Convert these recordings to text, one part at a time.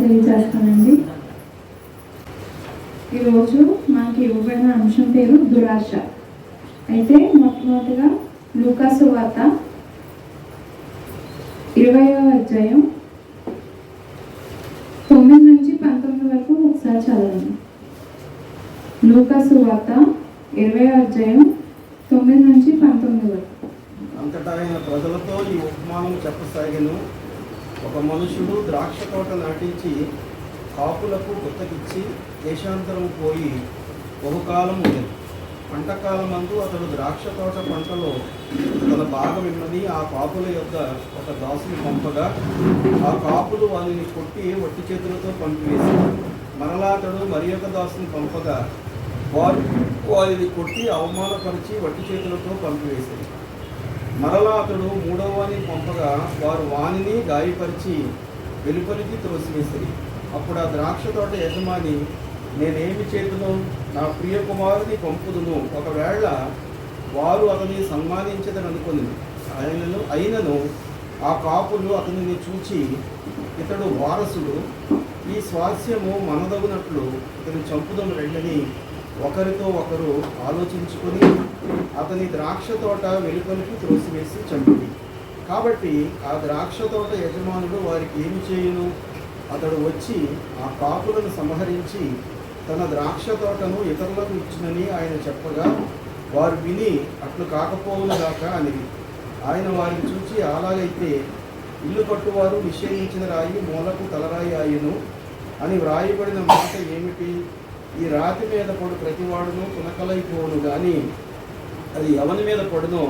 తెలియజేస్తానండి. ఈరోజు మనకి ఇవ్వబడిన అంశం పేరు దురాశ. అయితే మొట్టమొదటిగా లూకాసు వార్త ఇరవయో అధ్యాయం తొమ్మిది నుంచి పంతొమ్మిది వరకు ఒకసారి చదవండి. లూకాసు వార్త ఇరవయో అధ్యాయం తొమ్మిది నుంచి పంతొమ్మిది వరకు. అంతటా ఆయన ప్రజలతో ఈ ఉపమానం చెప్పసాగెను. ఒక మనుషుడు ద్రాక్ష తోట నాటించి కాపులకు గుత్తకిచ్చి దేశాంతరం పోయి బహుకాలం ఉండేది పంటకాలం అందు అతడు ద్రాక్ష తోట పంటలో తన భాగం ఇమ్మని ఆ కాపుల యొక్క ఒక దాసుని పంపగా ఆ కాపులు వారిని కొట్టి వట్టి చేతులతో పంపివేసి మరలా అతడు మరి యొక్క దాసుని పంపగా వారు వారిని కొట్టి అవమానపరిచి వట్టి చేతులతో పంపివేశారు. మరలా అతడు మూడవ వాణిని పంపగా వారు వాణిని గాయపరిచి వెలుపలికి త్రోసివేసిరి. అప్పుడు ఆ ద్రాక్ష తోట యజమాని నేనేమి చేతును? నా ప్రియ కుమారుని పంపుదును. ఒకవేళ వారు అతని అనుకుంది ఆయనను అయినను ఆ కాపులు అతనిని చూచి ఇతడు వారసుడు. ఈ స్వాస్యము మనదగునట్లు ఇతను చంపుదము రెండని ఒకరితో ఒకరు ఆలోచించుకొని అతని ద్రాక్ష తోట వెలుపలికి త్రోసివేసి చంపింది. కాబట్టి ఆ ద్రాక్ష తోట యజమానుడు వారికి ఏమి చేయను? అతడు వచ్చి ఆ పాపులను సంహరించి తన ద్రాక్ష తోటను ఇతరులకు ఇచ్చినని ఆయన చెప్పగా వారు విని అట్లు కాకపోవునుగాక అనేది ఆయన వారిని చూచి అలాగైతే ఇల్లు కట్టువారు నిషేధించిన రాయి మూలకు తలరాయి అయ్యను అని వ్రాయబడిన మాట ఏమిటి? ఈ రాతి మీద పడు ప్రతివాడును పునకలైపోను గాని అది ఎవని మీద పడునో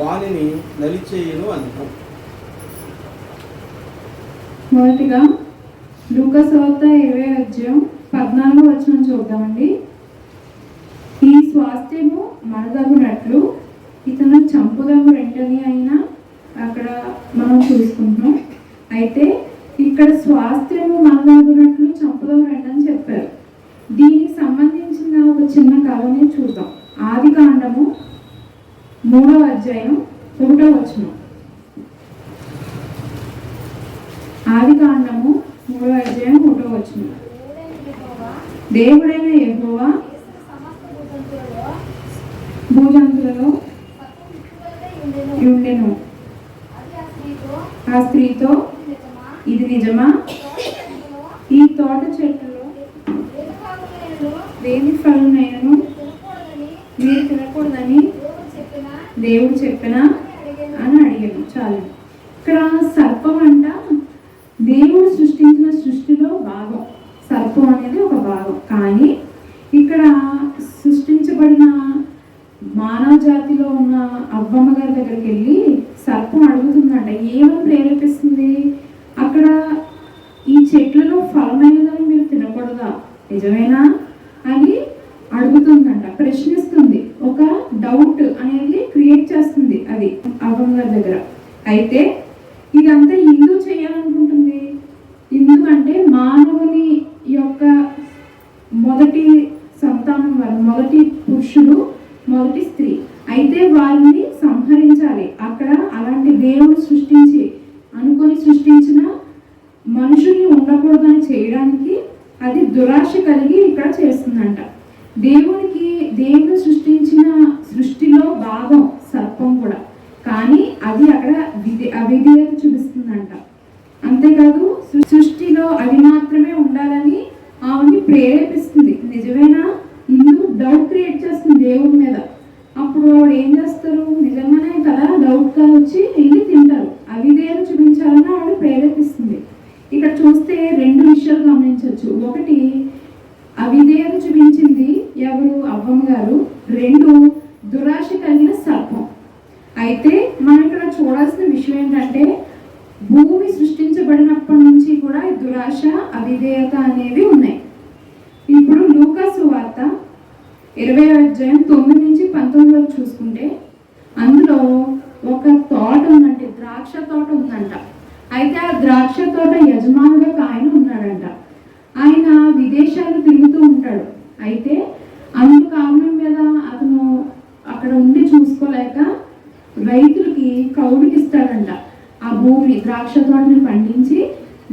వాణిని నలిచేయును అంటాం మొదటిగా లూకసోత ఇరవై అధ్యాయం పద్నాలుగు వచ్చిన చూద్దామండి. ఈ స్వాస్థ్యము మనదగునట్లు ఇతను చంపుదగు రెండని అయినా అక్కడ మనం చూసుకుంటున్నాం. అయితే ఇక్కడ స్వాస్థ్యము మనదగునట్లు చంపుదగు రెండని చెప్పారు. దీనికి సంబంధించిన ఒక చిన్న కథని చూద్దాం. ఆది కాండము మూడవ అధ్యాయం ఒకటో వచనం. ఆది కాండము మూడవ అధ్యాయం ఒకటో వచనం. దేవుడైన యెహోవా భూజంతులలో ఉండెను. ఆ స్త్రీతో ఇది నిజమా? ఈ తోట చెట్లు దేని ఫలనైనను మీరు తినకూడదని దేవుడు చెప్పినా అని అడిగాను. చాలు. ఇక్కడ సర్పం అంట దేవుడు సృష్టించిన సృష్టిలో భాగం. సర్పం అనేది ఒక భాగం. కానీ ఇక్కడ సృష్టించబడిన మానవ జాతిలో ఉన్న అవ్వమ్మ గారి దగ్గరికి వెళ్ళి సర్పం అడుగుతుందంట ఏమని ప్రేరేపిస్తుంది? అక్కడ ఈ చెట్లలో ఫలమైనదని మీరు తినకూడదా? నిజమేనా అని అడుగుతుందంట ప్రశ్నిస్తుంది ఒక డౌట్ అనేది క్రియేట్ చేస్తుంది అది అవ్వమ్మ గారి దగ్గర. అయితే ఇదంతా ఎందుకు చేయాలనుకుంటుంది ఎందుకంటే మానవుని యొక్క మొదటి సంతానం వారు మొదటి పురుషుడు మొదటి స్త్రీ అయితే వారిని సంహరించాలి అక్కడ అలాంటి దేవుడు సృష్టించి అనుకొని సృష్టించిన మనుషుల్ని ఉండకూడదని చేయడానికి అది దురాశ కలిగి ఇక్కడ చేస్తుందంట దేవునికి దేవుడు సృష్టించిన సృష్టిలో భాగం సర్పం కూడా కానీ అది అక్కడ విధి అవిధేయత చూపిస్తుందంట అంతేకాదు సృ- సృష్టిలో అవి మాత్రమే ఉండాలని ఆమెని ప్రేరేపిస్తుంది నిజమేనా ఇందుకు డౌట్ క్రియేట్ చేస్తుంది దేవుడి మీద అప్పుడు ఆవిడ ఏం చేస్తారు? నిజంగానే కదా డౌట్గా వచ్చి వెళ్ళి తింటారు. అవిధేయత చూపించాలని ఆవిడ ప్రేరేపిస్తుంది. ఇక్కడ చూస్తే రెండు విషయాలు గమనించవచ్చు. ఒకటి అవిధేయం చూపించింది ఎవరు? అవ్వమ్మ గారు. వాటిని పండించి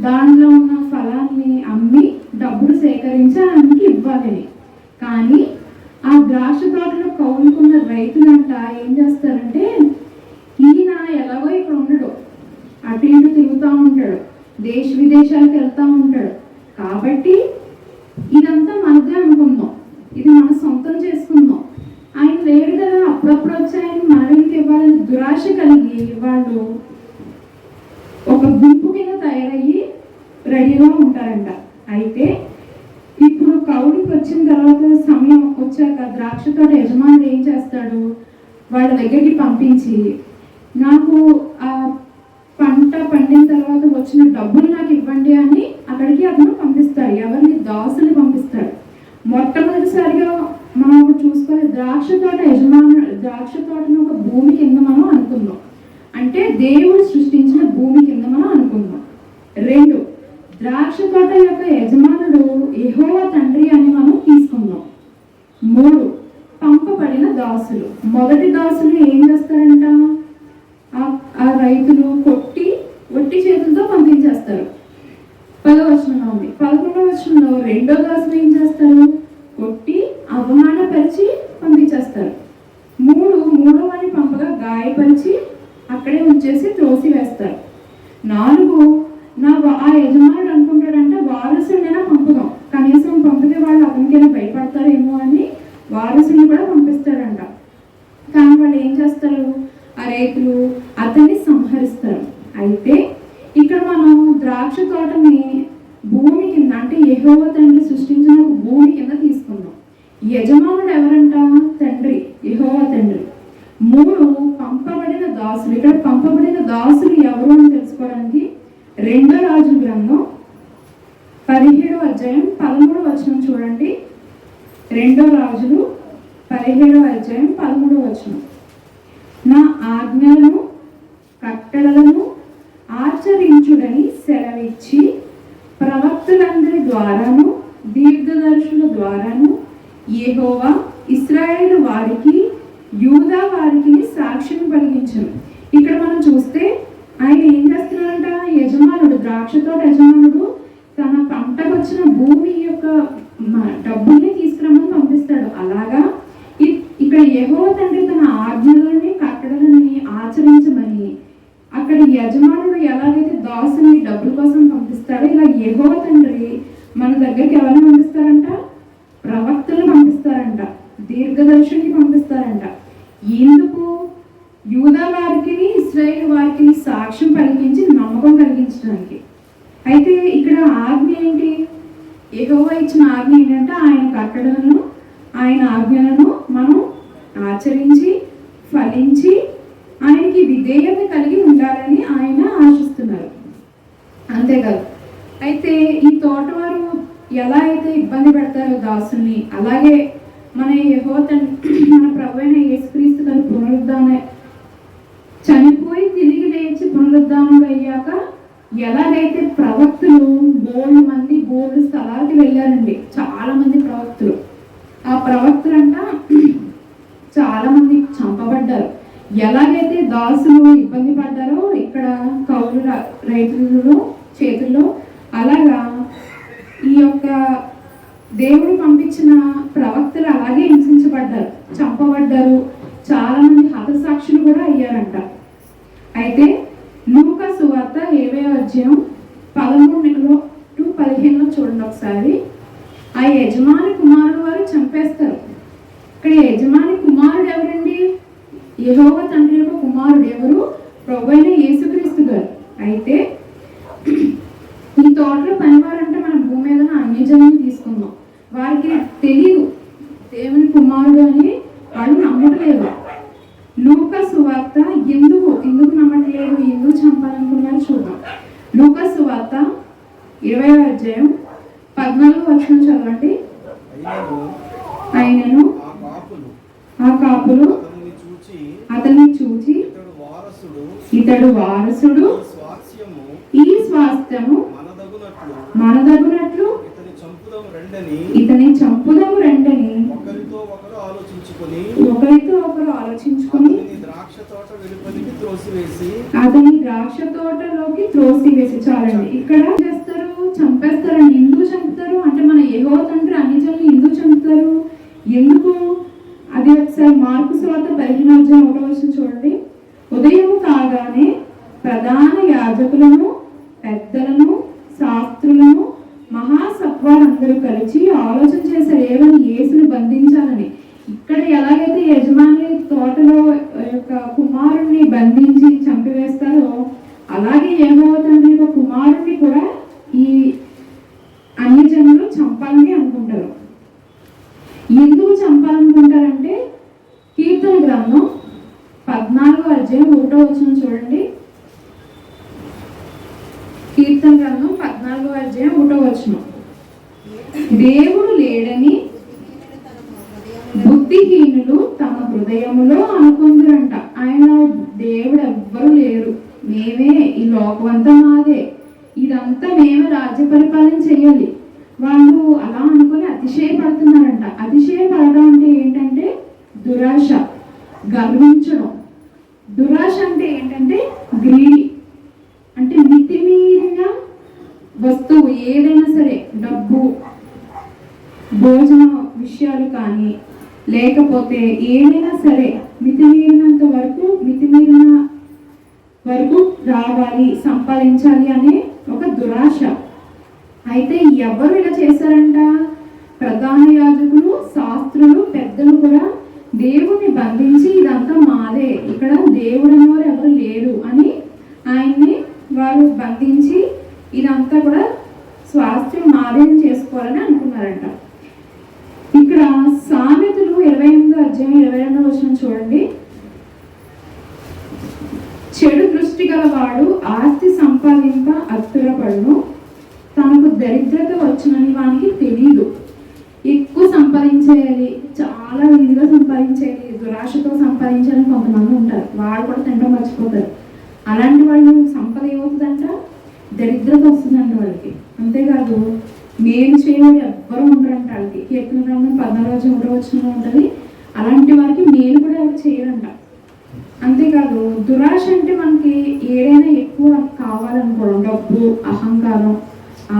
దానిలో ఉన్న ఫలాన్ని అమ్మి డబ్బులు సేకరించి ఆయనకి ఇవ్వాలని కానీ ఆ ద్రాక్ష తోటలో కౌలుకున్న రైతులంట ఏం చేస్తారంటే ఈయన ఎలాగో ఇక్కడ ఉండడు. అటు ఇటు తిరుగుతూ ఉంటాడు. దేశ విదేశాలకు వెళ్తూ ఉంటాడు. దగ్గర మనం చూసుకునే ద్రాక్ష తోట యజమాను ద్రాక్ష తోటను ఒక భూమి కింద మనం అనుకుందాం. అంటే దేవుడు సృష్టించిన భూమి కింద మనం అనుకుందాం. రెండు ద్రాక్ష తోట యొక్క యజమానుడు ఎహోవా తండ్రి అని మనం తీసుకుందాం. మూడు పంపబడిన దాసులు. మొదటి దాసులు ఏం చేస్తారంట? ఆ రైతులు కొట్టి ఒట్టి చేతులతో పంపించేస్తారు. పదో పదవచనంలో ఉంది. పదకొండవ వచనంలో రెండో దాసులు ఏం చేస్తారు? అయితే ఇక్కడ మనం ద్రాక్ష తోటని ನೆಹರು పునరుద్ధానం అయ్యాక ఎలాగైతే ప్రవక్తులు బోల్డ్ మంది బోల్డ్ స్థలాలకి వెళ్ళారండి చాలా మంది ప్రవక్తులు. ఆ ప్రవక్తులంట చాలా మంది చంపబడ్డారు. ఎలాగైతే దాసులు ఇబ్బంది పడ్డారో ఇక్కడ కౌలు రైతులు చేతుల్లో అలాగా ఈ యొక్క దేవుడు పంపించిన ప్రవక్తలు అలాగే హింసించబడ్డారు చంపబడ్డారు. చాలా మంది హతసాక్షులు కూడా అయ్యారంట. అయితే అధ్యాయం పదమూడు నెలలో టు పదిహేనులో చూడండి ఒకసారి. ఆ యజమాని కుమారుడు వారు చంపేస్తారు. ఇక్కడ యజమాని కుమారుడు ఎవరండి? యహోవ తండ్రి యొక్క కుమారుడు ఎవరు? ప్రభైన యేసుక్రీస్తు గారు. అయితే ఈ తోటలో పనివారు మార్పు స్వాత పదిహేను అధ్యాయం ఒకటో వచ్చిన చూడండి. ఉదయం కాగానే ప్రధాన యాజకులను పెద్దలను శాస్త్రులను మహాసత్వాలందరూ కలిసి ఆలోచన చేశారు ఏమని యేసుని బంధించాలని ఇక్కడ ఎలాగైతే యజమాని తోటలో యొక్క కుమారుణ్ణి బంధించి చంపివేస్తారో అలాగే ఏమవుతుంది యొక్క కుమారుణ్ణి కూడా ఈ అన్ని జనులు చంపాలని అనుకుంటారు ఎందుకు చంపాలనుకుంటారంటే కీర్తన గ్రంథం పద్నాలుగో అధ్యాయం ఒకటో వచ్చిన చూడండి కీర్తన గ్రంథం పద్నాలుగో అధ్యాయం ఒకటో వచ్చిన దేవుడు లేడని బుద్ధిహీనులు తమ హృదయములో అనుకుందరంట ఆయన దేవుడు ఎవ్వరు లేరు మేమే ఈ లోకమంతా మాదే ఇదంతా మేము రాజ్య పరిపాలన చేయాలి వాళ్ళు అలా అనుకుని అతిశయపడుతున్నారంట. అతిశయపడడం అంటే ఏంటంటే దురాశ గర్వించడం. దురాశ అంటే ఏంటంటే గ్రీడి. అంటే మితిమీరిన వస్తువు ఏదైనా సరే డబ్బు భోజన విషయాలు కానీ లేకపోతే ఏదైనా సరే మితిమీరినంత వరకు మితిమీరిన వరకు రావాలి సంపాదించాలి అనే దురాశ. అయితే ఎవరు ఇలా చేశారంట? ప్రధాన యాజకులు శాస్త్రులు పెద్దలు కూడా దేవుణ్ణి బంధించి ఇదంతా మాదే. ఇక్కడ దేవుడు అనేవారు ఎవరు లేరు అని ఆయన్ని వారు బంధించి ఇదంతా కూడా స్వాస్థ్యం మాదేం చేసుకోవాలని అనుకున్నారంట. ఇక్కడ సా ఇరవై ఎనిమిదో అధ్యాయం ఇరవై రెండో వచ్చిన చూడండి చెడు దృష్టి గలవాడు ఆస్తి సంపాదింప అత్తురపడును తనకు దరిద్రత వచ్చునని వానికి తెలియదు ఎక్కువ సంపాదించేయాలి చాలా వీలుగా సంపాదించేయాలి దురాశతో సంపాదించాలని కొంతమంది ఉంటారు వాళ్ళు కూడా తినడం మర్చిపోతారు అలాంటి వాళ్ళు సంపద ఏమవుతుందంట దరిద్రత వస్తుందంట వాళ్ళకి అంతేకాదు మేలు చేయవాడు ఎవ్వరూ ఉండరంట వాళ్ళకి కీర్తన గ్రంథం పద్నాలుగు రోజు ఒకటో వచ్చిన ఉంటుంది అలాంటి వారికి మేలు కూడా ఎవరు చేయరంట అంతేకాదు దురాశ అంటే మనకి ఏదైనా ఎక్కువ కావాలనుకోవడం డబ్బు అహంకారం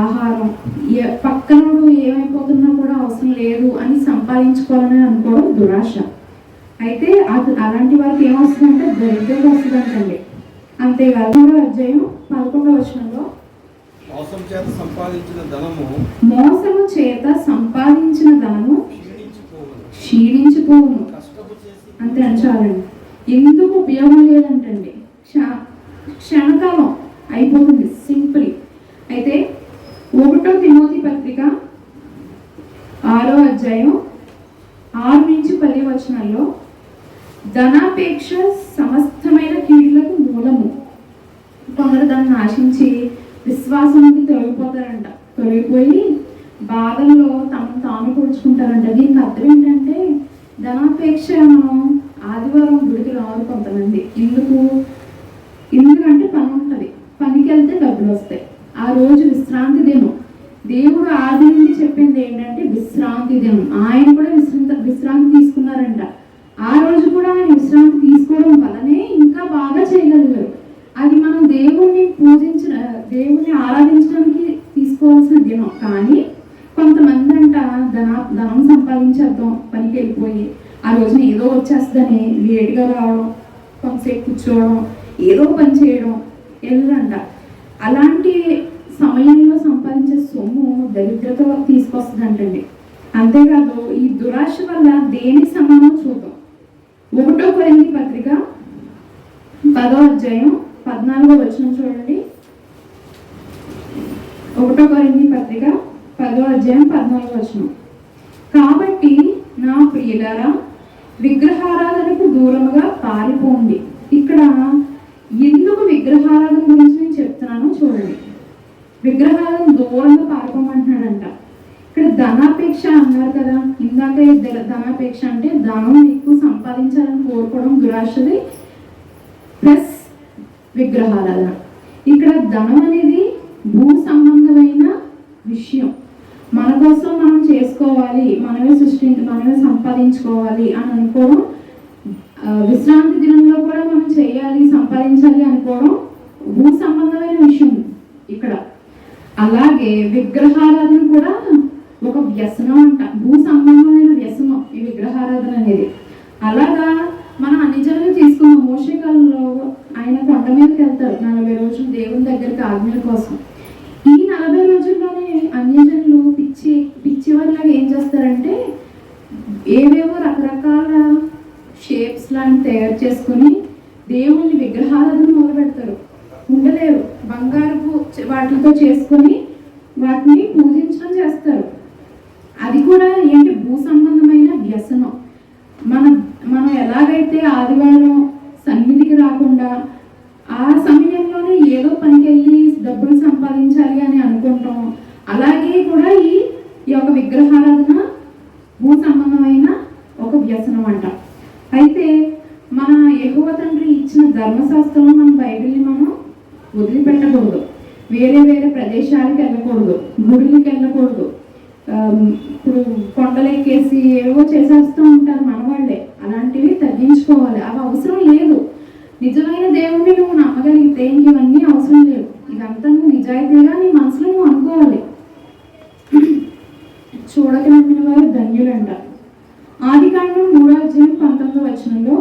ఆహారం ఏ- పక్కనోడు ఏమైపోతున్నా కూడా అవసరం లేదు అని సంపాదించుకోవాలని అనుకోవడం దురాశ అయితే అది అలాంటి వారికి ఏమొస్తుందంటే దరిద్రత వస్తుందంటండి మూడో అధ్యాయం పదకొండవ వచనంలో మోసం చేత సంపాదించిన ధనము మోసము చేత సంపాదించిన ధనము క్షీణించిపోవును. అంతే అంచాలండి. ఎందుకు ఉపయోగం లేదంటండి? క్ష క్షణకాలం అయిపోతుంది సింపుల్. అయితే ఒకటో తిమోతి పత్రిక ఆరో అధ్యాయం ఆరు నుంచి పది వచనాల్లో ధనాపేక్ష సమస్తమైన కీడులకు మూలము. కొందరు దాన్ని ఆశించి విశ్వాసానికి తొలగిపోతారంట. తొలగిపోయి బాధల్లో తమను తాము కూర్చుకుంటారంట దీనికి అర్థం ఏంటంటే ధనాపేక్ష మనం ఆదివారం గుడికి రావాలి కొంతమంది. ఎందుకు? ఎందుకంటే పని ఉంటుంది. పనికి వెళ్తే డబ్బులు వస్తాయి. ఆ రోజు విశ్రాంతి దినం. దేవుడు ఆది నుండి చెప్పింది ఏంటంటే విశ్రాంతి దినం. ఆయన కూడా విశ్రాంతి విశ్రాంతి తీసుకున్నారంట ఆ రోజు కూడా ఆయన విశ్రాంతి తీసుకోవడం వల్లనే ఇంకా బాగా చేయగలిగారు అది మనం దేవుణ్ణి పూజించిన దేవుణ్ణి ఆరాధించడానికి తీసుకోవాల్సిన దినం కానీ కొంతమంది అంట ధన ధనం సంపాదించేద్దాం పనికి వెళ్ళిపోయి ఆ రోజున ఏదో వచ్చేస్తుందని లేట్గా రావడం కొంతసేపు కూర్చోవడం ఏదో పని చేయడం వెళ్ళరంట అలాంటి సమయంలో సంపాదించే సొమ్ము దరిద్రత తీసుకొస్తుందంటండి అంతేకాదు ఈ దురాశ వల్ల దేని సమానం చూద్దాం ఒకటో కొరింది పత్రిక పదో అధ్యాయం పద్నాలుగో వచనం చూడండి ఒకటో కొరింది పత్రిక పదో అధ్యాయం పద్నాలుగో వచనం కాబట్టి నా ప్రియులారా విగ్రహారాధనకు దూరముగా పారిపోండి ఇక్కడ విగ్రహాలను గురించి నేను చెప్తున్నాను చూడండి. విగ్రహాలను దూరంగా పారిపోమంటున్నాడంట. ఇక్కడ ధనాపేక్ష అన్నారు కదా. ఇందాక ధనాపేక్ష అంటే ధనం ఎక్కువ సంపాదించాలని కోరుకోవడం దురాశది ప్లస్ విగ్రహారాధన. ఇక్కడ ధనం అనేది భూ సంబంధమైన విషయం. మన కోసం మనం చేసుకోవాలి. మనమే సృష్టించి మనమే సంపాదించుకోవాలి అని అనుకోవడం విశ్రాంతి దినంలో కూడా మనం చేయాలి సంపాదించాలి అనుకోవడం భూ సంబంధమైన విషయం ఇక్కడ. అలాగే విగ్రహారాధన కూడా ఒక వ్యసనం అంట. భూ సంబంధమైన వ్యసనం ఈ విగ్రహారాధన అనేది. అలాగా మనం అన్ని జనం తీసుకున్న మోషకాలంలో ఆయన కొండ మీదకి వెళ్తారు. నలభై రోజులు దేవుని దగ్గరికి ఆజ్ఞల కోసం. ఈ నలభై రోజుల్లోనే అన్ని తయారు చేసుకుని దేవుని విగ్రహాలను మొదలు పెడతారు ఉండలేరు. బంగారపు వాటితో చేసుకుని తగ్గించుకోవాలి అవి అవసరం లేదు. నిజమైన దేవుణ్ణి నువ్వు నమ్మగలిగితే ఇవన్నీ అవసరం లేవు ఇదంతా నువ్వు నిజాయితీగా నీ మనసులో నువ్వు అనుకోవాలి. చూడక నమ్మిన వారు ధన్యులంట. ఆది కాండం మూడో అధ్యాయం పంతొమ్మిది వచనంలో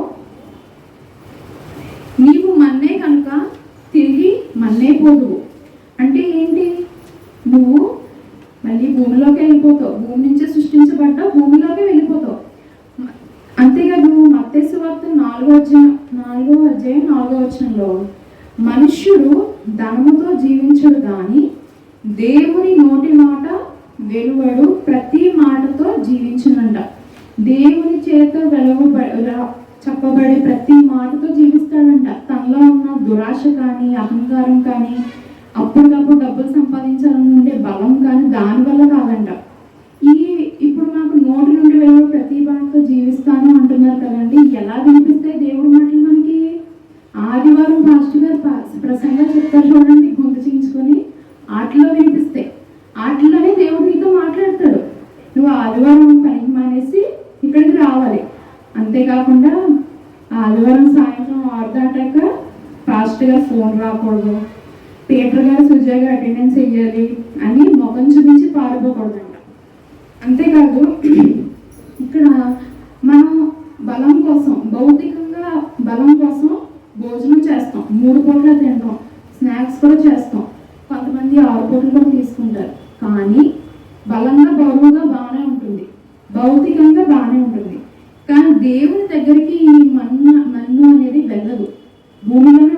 దానివల్ల కాదంట దేవుని దగ్గరికి మన్ను మన్ను అనేది వెళ్ళదు. భూమిలో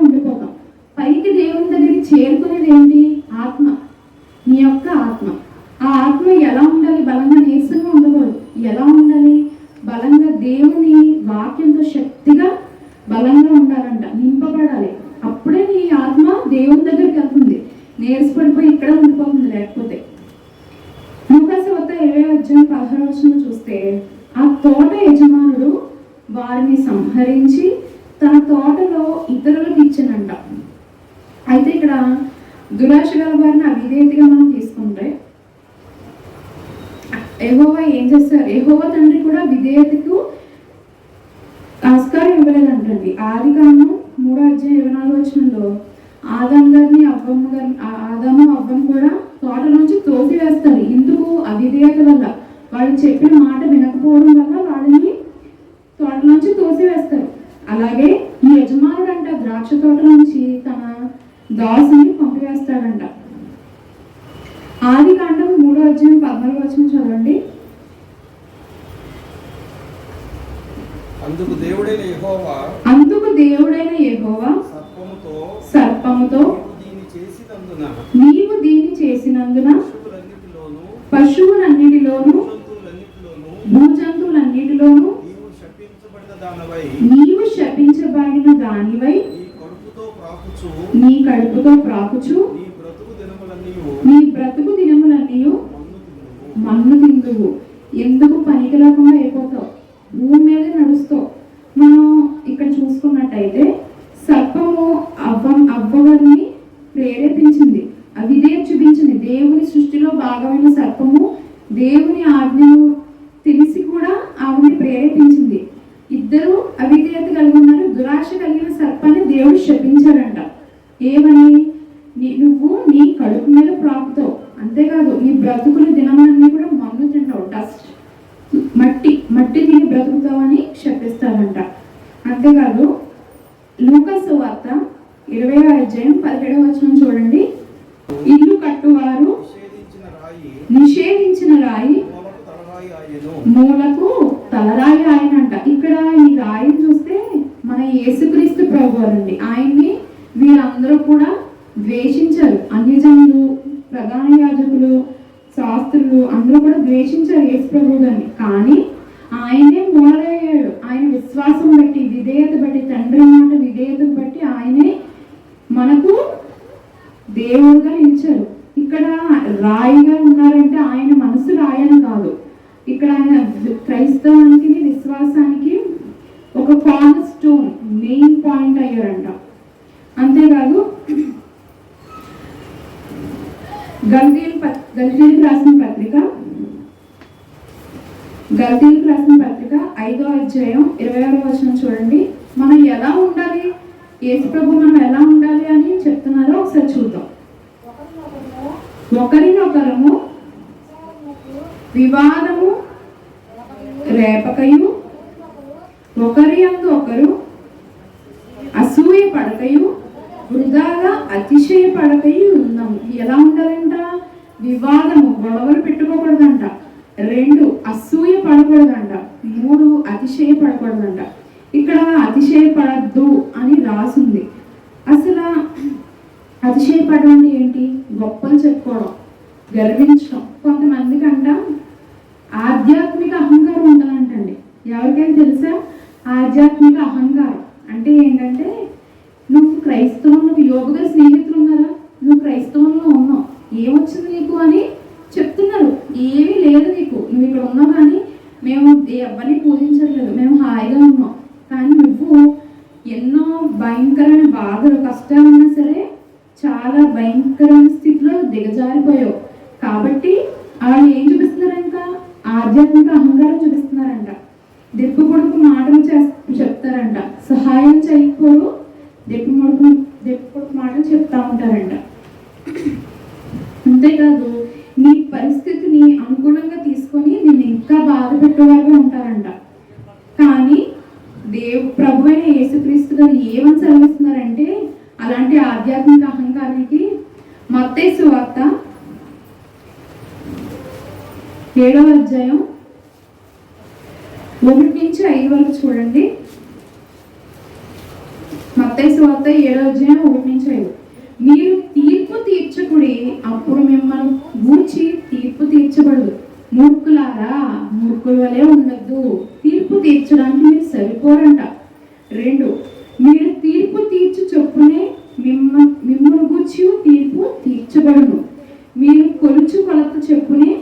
ఆదం గారిని అవ్వమ్మ గారిని ఆదాము అవ్వం కూడా తోట నుంచి తోసివేస్తారు. ఎందుకు అవిధేయత వల్ల వాళ్ళు చెప్పిన మాట వినకపోవడం వల్ల వాళ్ళని తోట నుంచి తోసి వేస్తారు అలాగే ఈ యజమానుడు అంట ద్రాక్ష తోట నుంచి తన దాసుని పంపివేస్తాడంట. ఆది కాండం మూడో అధ్యాయం పద్నాలుగు వచ్చిన చూడండి అందుకు దేవుడైన యహోవా అందుకు దేవుడైన యహోవా సర్పముతో నీవు దీన్ని చేసినందున పశువులన్నిటిలోను భూజంతువులన్నిటిలోను నీవు శపించబడిన దానివై నీ కడుపుతో ప్రాకుచు నీ బ్రతుకు దినములన్నీ మన్ను తిందువు. ఎందుకు పనికి రాకుండా ఆయన్ని వీరందరూ కూడా ద్వేషించారు. అన్యజనులు ప్రధాన యాజకులు శాస్త్రులు అందరూ కూడా ద్వేషించారు యేసు ప్రభు గారిని. కానీ ఆయనే మూలయ్యాడు ఆయన విశ్వాసం బట్టి విధేయత బట్టి తండ్రి మాట విధేయత బట్టి ఆయనే మనకు దేవుడుగా నిలిచారు ఇక్కడ రాయిగా ఉన్నారంటే ఆయన మనసు రాయని కాదు ఇక్కడ ఆయన క్రైస్తవానికి విశ్వాసానికి ఒక కార్నర్ స్టోన్ మెయిన్ పాయింట్ అయ్యారంట అంతేకాదు గల్తీలు గల్తీలకు రాసిన పత్రిక గల్తీలకు రాసిన పత్రిక ఐదో అధ్యాయం ఇరవై ఆరో వచనం చూడండి మనం ఎలా ఉండాలి యేసు ప్రభు మనం ఎలా ఉండాలి అని చెప్తున్నారో ఒకసారి చూద్దాం ఒకరినొకరము వివాదము రేపకయు ఒకరి అందు ఒకరు అసూయ పడకయు వృధాగా అతిశయ పడకయు ఉన్నాము. ఎలా ఉండాలంట? వివాదము గొడవలు పెట్టుకోకూడదంట. రెండు అసూయ పడకూడదంట మూడు అతిశయ పడకూడదంట ఇక్కడ అతిశయ పడద్దు అని రాసుంది. అసలు అతిశయపడడం అంటే ఏంటి? గొప్పలు చెప్పుకోవడం గర్వించడం. కొంతమందికంట ఆధ్యాత్మిక అహంకారం ఉండాలంటండి. ఎవరికైనా తెలుసా? ఆధ్యాత్మిక అహంకారం. అంటే ఏంటంటే నువ్వు క్రైస్తవంలో యోగగా స్నేహితులు ఉన్నారా? నువ్వు క్రైస్తవంలో ఉన్నావు. ఏమొచ్చింది నీకు అని చెప్తున్నారు. ఏమీ లేదు నీకు. నువ్వు ఇక్కడ ఉన్నావు కానీ మేము ఎవరిని పూజించట్లేదు. మేము హాయిగా ఉన్నాం. కానీ నువ్వు ఎన్నో భయంకరమైన బాధలు కష్టాలు ఉన్నా సరే చాలా భయంకరమైన స్థితిలో దిగజారిపోయావు. కాబట్టి వాళ్ళు ఏం చూపిస్తున్నారు ఇంకా? ఆధ్యాత్మిక అహంకారం చూపిస్తున్నారంట. దెబ్బ కొడుకు మాటలు చేస్తూ చెప్తారంట. సహాయం చేయకపోరు దెబ్బ కొడుకు దెప్పు కొడుకు మాటలు చెప్తా ఉంటారంట. అంతేకాదు నీ పరిస్థితిని అనుకూలంగా తీసుకొని నేను ఇంకా బాధ పెట్టేవారుగా ఉంటారంట. కానీ దేవు ప్రభు అయిన యేసుక్రీస్తు గారు ఏమని సెలవిస్తున్నారంటే అలాంటి ఆధ్యాత్మిక అహంకారానికి మత్తేసు వార్త ఏడవ అధ్యాయం. ఒకటి నుంచి ఐదు వరకు చూడండి. మత్తైసు వార్త ఏడవ అధ్యాయం ఒకటి నుంచి ఐదు. మీరు తీర్పు తీర్చకుడి అప్పుడు మిమ్మల్ని గూర్చి తీర్పు తీర్చబడదు. మూర్ఖులారా మూర్ఖుల వలె ఉండద్దు. తీర్పు తీర్చడానికి మీరు సరిపోరంట. రెండు మీరు తీర్పు తీర్చు చొప్పునే మిమ్మ మిమ్మల్ని గూర్చి తీర్పు తీర్చబడును. మీరు కొలుచు కొలత చెప్పునే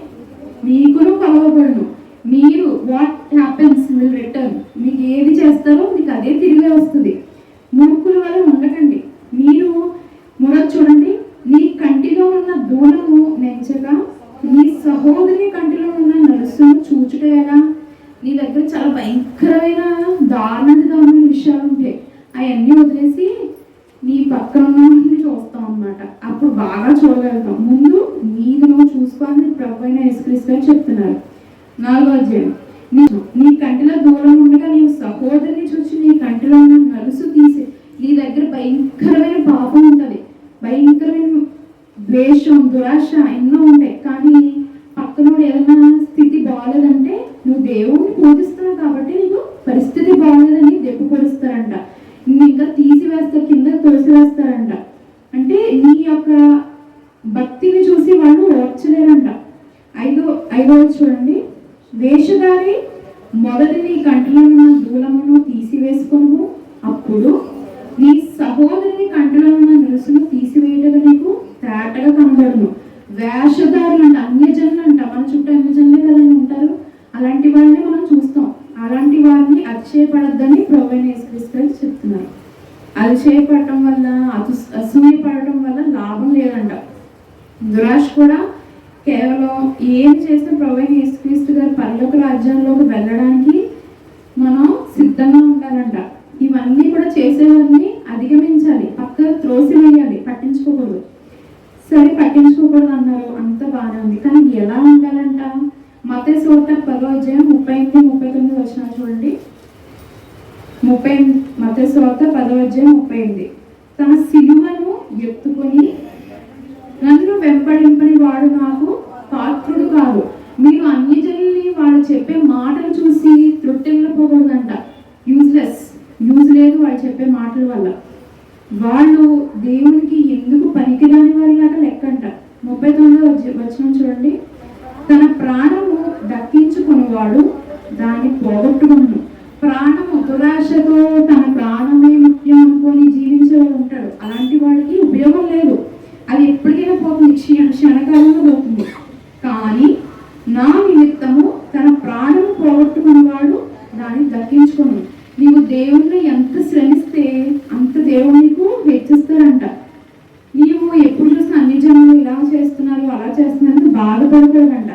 మీకును కలవబడును. మీరు వాట్ హ్యాపెన్స్ విల్ రిటర్న్ మీకు ఏది చేస్తారో మీకు అదే తిరిగి వస్తుంది. మూర్ఖుల వల్ల ఉండకండి. మీరు మూడో చూడండి. నీ కంటిలో ఉన్న దూడను నెంచగా నీ సహోదరి కంటిలో ఉన్న నలుసును చూచుట ఎలా నీ దగ్గర చాలా భయంకరమైన దారుణ దారుణమైన విషయాలు ఉంటాయి. అవన్నీ వదిలేసి నీ పక్కన ఉన్న చూస్తాం అన్నమాట. అప్పుడు బాగా చూడగలుగుతాం. ముందు నీది నువ్వు చూసుకోవాలని ప్రభు అయిన ఎస్క్రీస్ గారు చెప్తున్నారు. నాలుగో అధ్యాయం. నీ నీ కంటిలో దూరం ఉండగా నీవు సహోదరిని చూసి నీ కంటిలో ఉన్న నలుసు తీసి నీ దగ్గర భయంకరమైన పాపం ఉంటుంది భయంకరమైన ద్వేషం దురాశ ఎన్నో ఉంటాయి కానీ పక్కనోడు ఏదైనా స్థితి బాగాలేదంటే నువ్వు దేవుణ్ణి పూజిస్తున్నావు కాబట్టి నీకు పరిస్థితి బాగాలేదని దెప్పుపరుస్తారంట నిన్ను ఇంకా తీసివేస్తారు కింద తోసివేస్తారంట అంటే నీ యొక్క భక్తిని చూసి వాళ్ళు ఓర్చలేరంట ఐదో ఐదో చూడండి వేషధారి మొదటి నీ కంటిలో ఉన్న దూలమును తీసివేసుకొను అప్పుడు నీ సహోదరుని కంటిలో ఉన్న నిరుసును తీసివేయటగా నీకు తేటగా కనబడును వేషధారులు అంట అన్యజనులు అంట మన చుట్టూ అన్యజనులే కదండి ఉంటారు అలాంటి వాళ్ళని మనం చూస్తాం అలాంటి వారిని అతిశయపడద్దని ప్రొవైన్ యేసుక్రీస్తు చెప్తున్నారు అతిశయపడటం వల్ల అసు అసూయపడటం వల్ల లాభం లేదంట దురాశ కూడా కేవలం ఏం చేసిన ప్రవీణ్ యేసుక్రీస్తు గారు పరలోక రాజ్యంలోకి వెళ్ళడానికి మనం సిద్ధంగా ఉండాలంట. ఇవన్నీ కూడా చేసేవారిని అధిగమించాలి పక్క త్రోసివేయాలి పట్టించుకోకూడదు. సరే పట్టించుకోకూడదు అన్నారు. అంత బాగానే ఉంది. కానీ ఎలా ఉండాలంట? మత సోట పదో అధ్యాయం ముప్పై ఎనిమిది ముప్పై తొమ్మిది వచ్చిన చూడండి. ముప్పై మత సోట పదో అధ్యాయం ముప్పై ఎనిమిది తన సిలువను ఎత్తుకొని నన్ను వెంబడింపని వాడు నాకు పాత్రుడు కాదు మీరు అన్యజనుల్ని వాళ్ళు చెప్పే మాటలు చూసి తృప్తి తొట్టిల్లపోకూడదంట యూజ్లెస్ యూజ్ లేదు వాళ్ళు చెప్పే మాటల వల్ల వాళ్ళు దేవునికి ఎందుకు పనికిరాని వారిలాగా లెక్కంట ముప్పై తొమ్మిదో వచ్చిన చూడండి తన ప్రాణము దక్కించుకునేవాడు దాన్ని పోగొట్టుకును ప్రాణము దురాశతో తన ప్రాణమే ముఖ్యం అనుకొని జీవించేవాడు ఉంటాడు. అలాంటి వాడికి ఉపయోగం లేదు. అది ఎప్పటికైనా పోతుంది క్షణ క్షణకాలంలో పోతుంది కానీ నా నిమిత్తము తన ప్రాణం పోగొట్టుకున్నవాడు దాన్ని దక్కించుకును నీవు దేవుణ్ణి ఎంత శ్రమిస్తే అంత దేవుడు నీకు హెచ్చిస్తారంట నీవు ఎప్పుడు చూసినా అన్ని జనులు ఇలా చేస్తున్నారు అలా చేస్తున్నారు అని బాధపడకూడదంట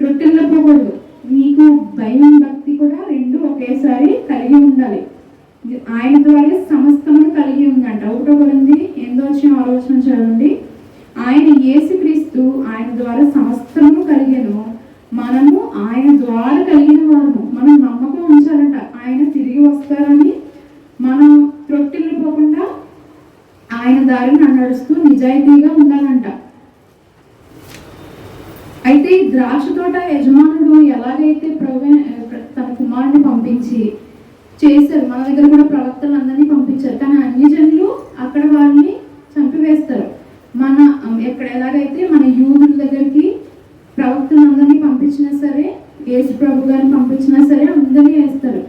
తృప్తిల్లపోకూడదు నీకు భయం భక్తి కూడా రెండు ఒకేసారి కలిగి ఉండాలి ఆయన ద్వారా సమస్తమును కలిగి ఉందంట ఒకటో కొరింది ఎందో వచ్చిన ఆలోచన చదవండి ఆయన యేసుక్రీస్తు ఆయన ద్వారా సమస్తము కలిగను మనము ఆయన ద్వారా కలిగిన వారము మనం నమ్మకం ఉంచాలంట ఆయన తిరిగి వస్తారని మనం త్రొట్టిల్లిపోకుండా ఆయన దారిని నడుస్తూ నిజాయితీగా ఉండాలంట. అయితే ఈ ద్రాక్ష తోట యజమానుడు ఎలాగైతే ప్రభు తన కుమారుని పంపించి చేశారు మన దగ్గర కూడా ప్రవక్తలందరినీ పంపించారు. కానీ అన్ని జనులు అక్కడ వాళ్ళని చంపివేస్తారు. మన ఎక్కడ ఎలాగైతే మన యూదుల దగ్గరికి ప్రవక్తలందరినీ పంపించినా సరే యేసు ప్రభు గారిని పంపించినా సరే అందరినీ వేస్తారు.